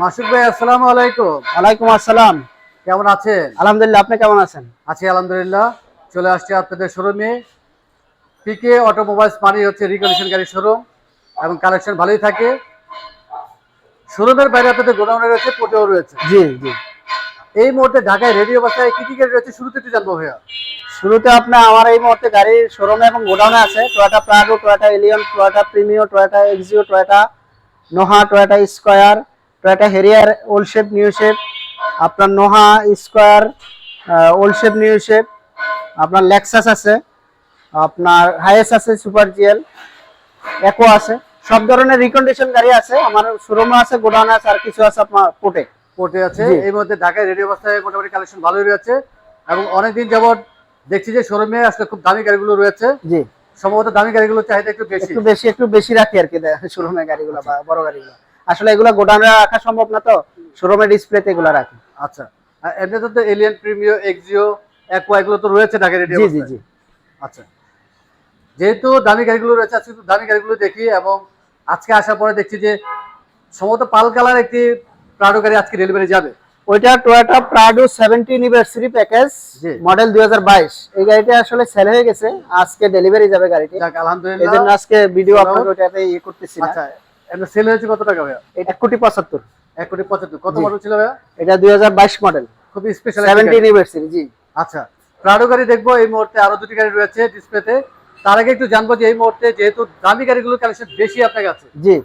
মাসুক ভাই আসসালামু আলাইকুম। ওয়ালাইকুম আসসালাম। কেমন আছেন? আলহামদুলিল্লাহ আপনি কেমন আছেন? আছি আলহামদুলিল্লাহ। চলে আসছে আপনাদের শোরুমে। পিকে অটোমোবাইলস মানে হচ্ছে রিকন্ডিশন গাড়ির শোরুম এবং কালেকশন ভালোই থাকে। শোরুমের বাইরে আপনাদের গোডাউনে রয়েছে পোটেও রয়েছে। জি জি। এই মুহূর্তে ঢাকায় রেডি অবস্থায় কি কি গাড়ি রয়েছে শুরুতে একটু জানব ভাইয়া। শুরুতে আপনার আমার এই মুহূর্তে গাড়ির শোরুমে এবং গোডাউনে আছে Toyota Prado Toyota Allion Toyota Premio Toyota Axio Toyota Noah Toyota Esquire Toyota Harrier old shape new shape আপনার Noah Esquire old shape new shape আপনার লেক্সাস আছে আপনার হাইয়েস আছে সুপার জিএল একো আছে সব ধরনের রিকন্ডিশন গাড়ি আছে আমার শোরুমে আছে গোডাউন আছে আর কিছু আছে আপনার পোর্টে পোর্টে আছে। এই মুহূর্তে ঢাকায় রেডি অবস্থায় মোটামুটি কালেকশন ভালোই রয়েছে এবং অনেকদিন যাবত দেখছি যে শোরুমে আসলে খুব দামি গাড়িগুলো রয়েছে। জি। সম্ভবত দামি গাড়িগুলোর চাহিদা একটু বেশি। একটু বেশি একটু বেশি রাখি আর কি শোরুমে গাড়িগুলো বা বড় গাড়িগুলো। আসলে এগুলো গোডাউনে রাখা সম্ভব না তো? শোরুমে ডিসপ্লেতে এগুলো রাখি। আচ্ছা। এমনিতে তো এলিয়ান প্রিমিও এক্সিও অ্যাকোয়া এগুলো তো রয়েছে ঢাকা রেডি জি জি জি। আচ্ছা। যেহেতু দামি গাড়িগুলো রয়েছে আজকে দামি গাড়িগুলো দেখি এবং আজকে আসার পরে দেখছি যে সম্ভবত পাল কালার একটি প্রাডো গাড়ি আজকে ডেলিভারি যাবে। ওইটা Toyota Prado seventy university package. Model দুই হাজার বাইশ। এই গাড়িটা আসলে সেল হয়ে গেছে আজকে ডেলিভারি যাবে গাড়িটি। আলহামদুলিল্লাহ। আজকে ভিডিও। আপনাকে ওইটাতে ইয়ে করতেছি আচ্ছা এমনি সেল হয়েছে কত টাকা ভাইয়া? এক কোটি পঁচাত্তর। এক কোটি পঁচাত্তর। কত মডেল ছিল ভাইয়া? এটা দুই মডেল খুবই স্পেশাল সেভেন্টি ইউনিভার্সিটি জি। আচ্ছা প্রাডো গাড়ি দেখব এই মুহূর্তে আরও দুটি গাড়ি রয়েছে ডিসপ্লেতে তার আগে একটু জানব যে এই মুহূর্তে যেহেতু দামি গাড়িগুলোর কালেকশন বেশি আপনার কাছে জি।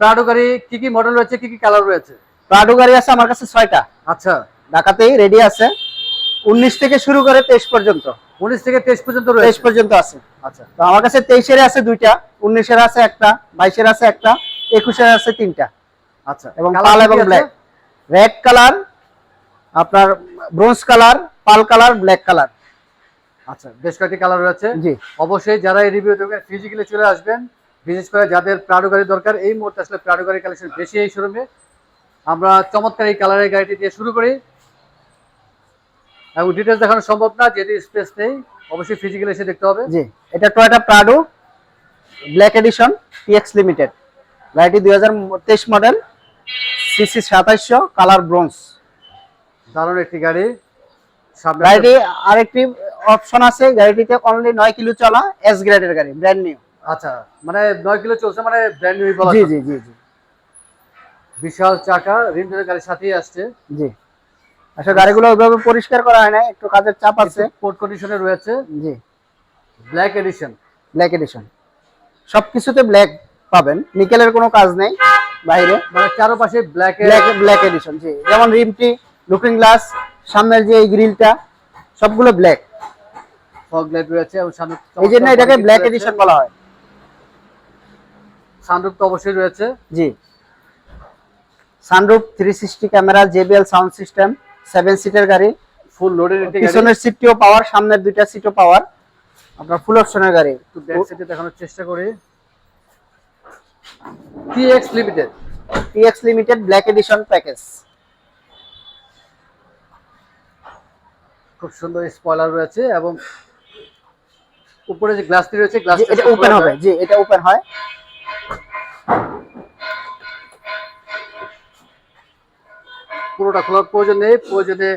প্রাডো গাড়ি কি কি মডেল রয়েছে কি কি কালার রয়েছে? প্রাডো গাড়ি আছে আমার কাছে ছয়টা। আচ্ছা। ঢাকাতেই রেডি আছে। উনিশ থেকে শুরু করে তেইশ পর্যন্ত। উনিশ থেকে তেইশ পর্যন্ত তেইশ পর্যন্ত আছে। আচ্ছা। তো আমার কাছে তেইশের আছে দুইটা উনিশের আছে একটা বাইশের আছে একটা। একুশের আছে তিনটা। আচ্ছা এবং পাল এবং ব্ল্যাক রেড কালার আপনার bronze colour pearl colour black colour. আচ্ছা বেশ কয়েকটি কালার রয়েছে। জি। অবশ্যই যারা এই রিভিউ দেখবেন ফিজিক্যালি চলে আসবেন বিশেষ করে যাদের প্রাডো গাড়ি দরকার এই মুহূর্তে আসলে প্রাডো গাড়ি কালেকশন বেশি এই শোরুমে আমরা চমৎকার এই কালারের গাড়িটি দিয়ে শুরু করি। এবং ডিটেলস দেখানো সম্ভব না যেহেতু স্পেস নেই অবশ্যই ফিজিক্যালি এসে দেখতে হবে। জি এটা Toyota Prado black edition TX limited গাড়িটি দুই হাজার তেইশ মডেল সিসি সাতাইশশো কালার ব্রোঞ্জ দারুণ একটি গাড়ি। গাড়িটি আরেকটি অপশন আছে গাড়িটিতে অনলি নয় কিলো চলা এস গ্রেডের গাড়ি ব্র্যান্ড নিউ আচ্ছা মানে নয় কিলো চলছে মানে ব্র্যান্ড নিউ বলা জি জি জি জি। বিশাল চাকা রিমটের গাড়ির সাথেই আসছে। জি। আসলে গাড়িগুলো ওইভাবে পরিষ্কার করা হয় না একটু কাজের চাপ আছে। পোর্ট কন্ডিশনে রয়েছে। জি। ব্ল্যাক এডিশন ব্ল্যাক এডিশন সবকিছুতে ব্ল্যাক পাবেন। নিকেলের কোনো কাজ নেই বাইরে। মানে চারপাশে ব্ল্যাক ব্ল্যাক ব্ল্যাক এডিশন জি। যেমন রিমটি লুকিং গ্লাস সামনের যে এই গ্রিলটা সবগুলো ব্ল্যাক ফগ লাইট রয়েছে এবং সামনে এই জন্য এটাকে ব্ল্যাক এডিশন বলা হয়। সানরুফ তো অবশ্যই রয়েছে। জি। Sunroof three sixty camera JBL sound system seven সিটের গাড়ি। ফুল লোডের একটি গাড়ি। পিছনের সিটটিও পাওয়ার সামনের দুইটা সিটও পাওয়ার আপনার ফুল অপশনের গাড়ি। একটু ব্যাক সাইডে দেখানোর চেষ্টা করি। TX limited TX limited black edition package খুব সুন্দর স্পয়লার রয়েছে এবং উপরে যে গ্লাসটি রয়েছে গ্লাস এটা ওপেন হবে। জি এটা ওপেন হয়। পুরোটা খোলার প্রয়োজন নেই। প্রয়োজনে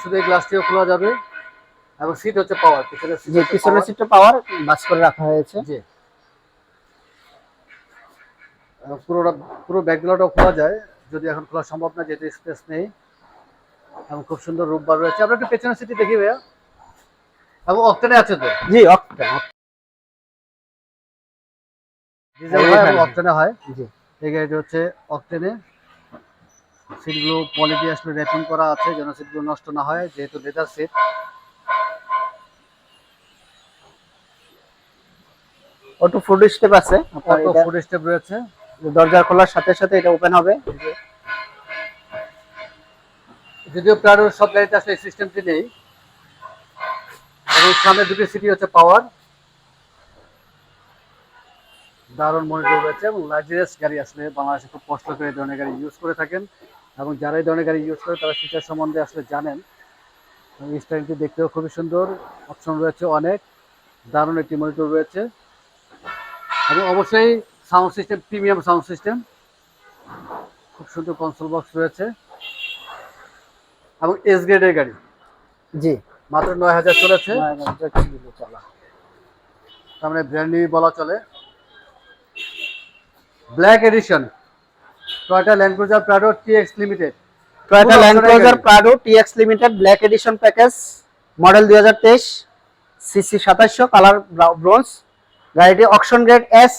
শুধু এই গ্লাসটিও খোলা যাবে। এবং সিট হচ্ছে পাওয়ার পিছনের সিট পিছনের সিটটা পাওয়ার বাস করে রাখা হয়েছে। জি। পুরোটা পুরো ব্যাকগ্রাউন্ডটাও খোলা যায়। যদি এখন খোলা সম্ভব না যেহেতু স্পেস নেই। এবং খুব সুন্দর রূপবার রয়েছে। আমরা একটু পেছনের সিটি দেখি ভাইয়া। এবং অক্টেনে আছে তো? জি অক্টেন ডিজেল হয় এবং অক্টেনে হয়। জি। এই গাড়িটি হচ্ছে অক্টেনে সিটগুলো কোয়ালিটি আসলে র্যাপিং করা আছে যেন সিটগুলো নষ্ট না হয় যেহেতু leather seat auto foot step আছে। আপনার অটো ফুড স্টেপ রয়েছে। দরজা খোলার সাথে সাথে এটা ওপেন হবে। যদিও প্রাণের সব গাড়িতে আসলে সিস্টেমটি নেই। এবং সামনে দুটি সিটি হচ্ছে পাওয়ার দারুণ মনিটর রয়েছে এবং লাক্সারিয়াস গাড়ি আসলে বাংলাদেশে খুব কষ্ট করে এই ধরনের গাড়ি ইউজ করে থাকেন। এবং যারা এই ধরনের গাড়ি ইউজ করে তারা ফিচার সম্বন্ধে আসলে জানেন। এই স্টাইলটি দেখতেও খুবই সুন্দর। অপশন রয়েছে অনেক। দারুণ একটি মনিটর রয়েছে। এবং অবশ্যই sound system premium sound system. খুব সুন্দর কনসোল বক্স রয়েছে। এবং এস গ্রেডের গাড়ি। জি। মাত্র নয় হাজার চলেছে। তার মানে ব্র্যান্ড নিউ বলা চলে। Black edition Toyota Land Cruiser Prado TX limited Toyota Land Cruiser. Prado TX limited black edition package model দুই হাজার তেইশ সিসি সাতাশশো কালার ব্রোঞ্জ গাড়িটি অকশন গ্রেড এস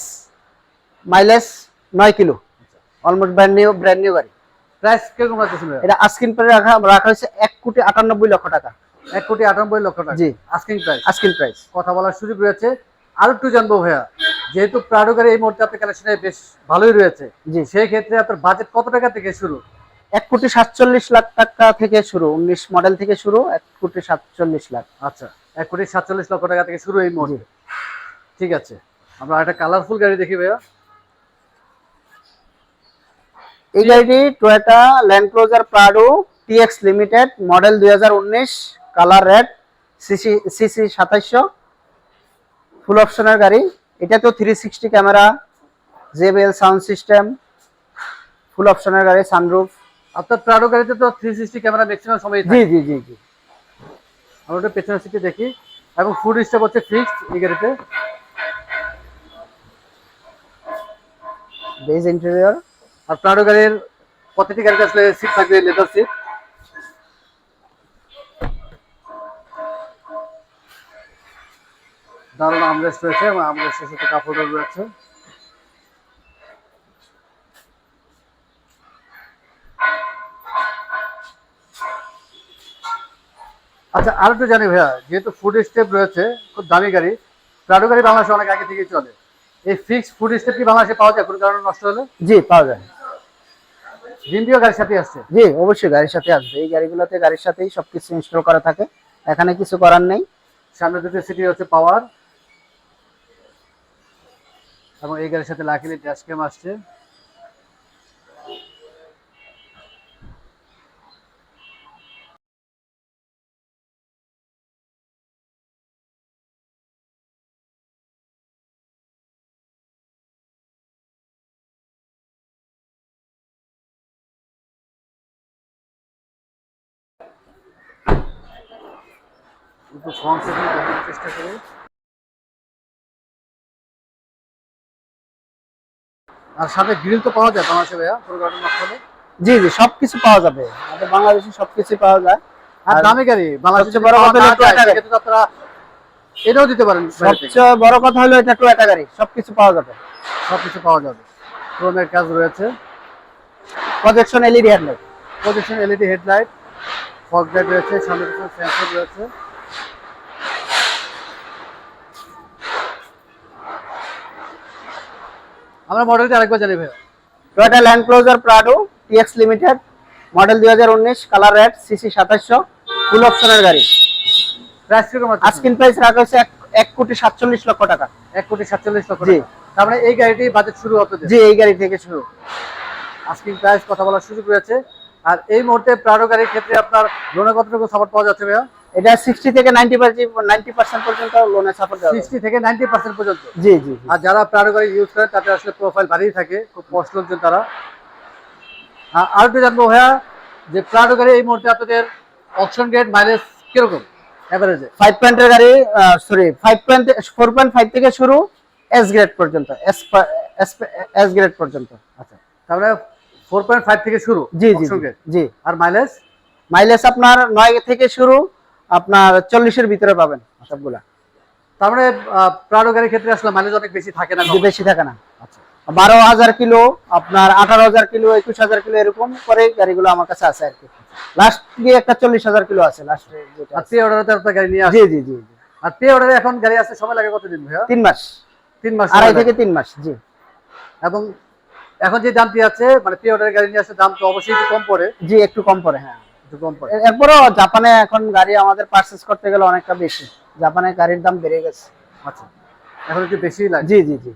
মাইলেজ নয় kilo. Almost brand new brand new গাড়ি। Price কীরকম রাখতেছেন? এটা আস্কিন প্রাইস রাখা রাখা হয়েছে এক কোটি আটানব্বই লক্ষ টাকা। এক কোটি আটানব্বই লক্ষ টাকা। জি। আস্কিন প্রাইস আস্কিন প্রাইস কথা বলার সুযোগ রয়েছে। আর একটু জানব ভাইয়া যেহেতু প্রাডো গাড়ি এই মুহূর্তে আপনার কালেকশনে বেশ ভালোই রয়েছে জি। সেই ক্ষেত্রে আপনার বাজেট কত টাকা থেকে শুরু? এক কোটি সাতচল্লিশ লাখ টাকা থেকে শুরু উনিশ মডেল থেকে শুরু এক কোটি সাতচল্লিশ লাখ। আচ্ছা এক কোটি সাতচল্লিশ লক্ষ টাকা থেকে শুরু এই মুহূর্তে। ঠিক আছে আমরা একটা কালারফুল গাড়ি দেখি ভাইয়া। এই গাড়িটি Toyota Land Cruiser Prado TX limited model দুই কালার রেড সিসি সিসি সাতাইশশো। ফুল অপশনের গাড়ি। এটা তো three sixty camera JBL sound system full অপশনের গাড়ি সানরুফ আপনার প্রাডো গাড়িতে তো থ্রি সিক্সটি ক্যামেরা ম্যাক্সিমাম সময় জি জি জি জি। আমরা ওটা পেছনের সিটে দেখি। এবং ফুড স্টেপ হচ্ছে ফিক্সড এই গাড়িতে। বেজ ইন্টেরিয়র আর প্রতিটি সিট থাকবে লেদার সিট রয়েছে এবং সাথে কাপড়ও রয়েছে। আচ্ছা আর একটু জানি ভাইয়া, যেহেতু ফুড স্টেপ রয়েছে, খুব দামি গাড়ি প্রাডো গাড়ি বাংলাদেশে অনেক আগে থেকেই চলে। এই ফিক্সড ফুড স্টেপ কি বাংলাদেশে পাওয়া যায়? কোনো কারণে নষ্ট হলে? জি, পাওয়া যায়। জিন্দিও গাড়ির সাথে আসছে? জি অবশ্যই গাড়ির সাথে আসবে। এই গাড়িগুলোতে গাড়ির সাথেই সবকিছু ইনস্টল করা থাকে। এখানে কিছু করার নেই। সামনে দুটো সিটি হচ্ছে পাওয়ার এবং এই গাড়ির সাথে লাকিলি ড্যাশ ক্যাম আসছে। একটু সাইডে দেখানোর চেষ্টা করি। আর সাথে গ্রিল তো পাওয়া যায় বাংলাদেশে ভাইয়া গাড়ি নষ্ট জি জি সবকিছু পাওয়া যাবে। আমাদের বাংলাদেশে সবকিছু পাওয়া যায়। আর দামি গাড়ি বাংলাদেশে বড় কথা হলো তো আপনারা এটাও দিতে পারেন সবচেয়ে বড় কথা হলো এটা টয়োটা গাড়ি সবকিছু পাওয়া যাবে। সবকিছু পাওয়া যাবে। ক্রোমের কাজ রয়েছে। Projection LED headlight position LED headlight fog light রয়েছে সামনে সেন্সর রয়েছে। আমরা মডেলটা আরেকবার জানি ভাইয়া Toyota Land Cruiser Prado TX limited model দুই হাজার উনিশ কালার রেড সিসি সাতাশশো ফুল অপশনের গাড়ি। আস্কিন প্রাইস রাখা হয়েছে এক- কোটি সাতচল্লিশ লক্ষ টাকা। এক কোটি সাতচল্লিশ লক্ষ জি। টাকা। তার মানে এই গাড়িটি বাজেট শুরু হতে জি এই গাড়ি থেকে শুরু। আস্কিং প্রাইস কথা বলার সুযোগ রয়েছে। আর এই মুহূর্তে প্রাডো গাড়ির ক্ষেত্রে আপনার লোনে কতটুকু সাপোর্ট পাওয়া যাচ্ছে ভাইয়া? এটা সিক্সটি থেকে নাইনটি নাইনটি পার্সেন্ট পর্যন্ত লোনের সাপোর্ট দেওয়া হবে। সিক্সটি থেকে নাইনটি পার্সেন্ট পর্যন্ত? জি জি। আর যারা প্রাণো গাড়ি ইউজ করে তাদের আসলে প্রোফাইল বাড়িয়ে থাকে খুব কষ্ট লোকজন তারা। আর একটু জানব ভাইয়া যে প্রাণো এই মুহূর্তে আপনাদের অপশন গ্রেড মাইলেজ কীরকম? অ্যাভারেজে ফাইভ পয়েন্টের গাড়ি sorry five point four point five থেকে শুরু এস গ্রেড পর্যন্ত এস এস গ্রেড পর্যন্ত। আচ্ছা পয়েন্ট ফাইভ থেকে শুরু G G G, grade G. আর মাইলেজ মাইলেজ আপনার নয় থেকে শুরু আপনার চল্লিশের ভিতরে পাবেন সবগুলা। তার মানে গাড়ির ক্ষেত্রে আসলে মাইলেজ অনেক বেশি থাকে না বেশি থাকে না। আচ্ছা। বারো হাজার কিলো আপনার আঠারো হাজার কিলো একুশ হাজার কিলো এরকম করে গাড়িগুলো আমার কাছে আছে আর কি লাস্ট গিয়ে একটা চল্লিশ হাজার কিলো আছে লাস্টে পে অর্ডারে আপনার গাড়ি নিয়ে আসে জি জি জি। আর পে অর্ডারে এখন গাড়ি আসতে সময় লাগে কতদিন ভাইয়া? তিন মাস। তিন মাস আড়াই থেকে তিন মাস জি। এবং এখন যে দামটি আছে মানে পে অর্ডারের গাড়ি নিয়ে আসতে দাম তো অবশ্যই একটু কম পড়ে। জি একটু কম পড়ে হ্যাঁ। এরপরও জাপানে এখন গাড়ি আমাদের পারচেস করতে গেলে অনেকটা বেশি। জাপানে গাড়ির দাম বেড়ে গেছে। আচ্ছা। এখন একটু বেশি লাগে। জি জি জি।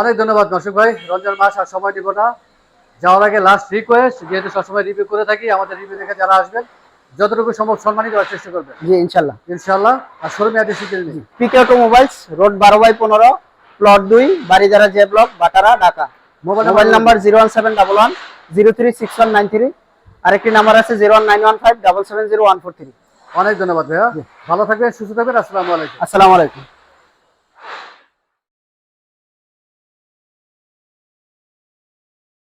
অনেক ধন্যবাদ দর্শক ভাই। রমজান মাস আর সময় দিব না। যাওয়ার আগে লাস্ট রিকোয়েস্ট যেহেতু সবসময় রিভিউ করে থাকি আমাদের রিভিউ দেখে যারা আসবেন যতটুকু সম্ভব সম্মানিত দেওয়ার চেষ্টা করবেন। জি ইনশাল্লাহ। ইনশাল্লাহ। আর শোরুমে অ্যাড্রেস পিকে অটোমোবাইলস রোড বারো বাই পনেরো প্লট দুই Baridhara J block Vatara Dhaka. Mobile mobile number zero one seven double one zero three six one nine three আরেকটি নাম্বার আছে zero one nine one five double seven zero one four three অনেক ধন্যবাদ ভাইয়া। ভালো থাকবেন সুস্থ থাকবেন আসসালামু আলাইকুম। আসসালামু আলাইকুম।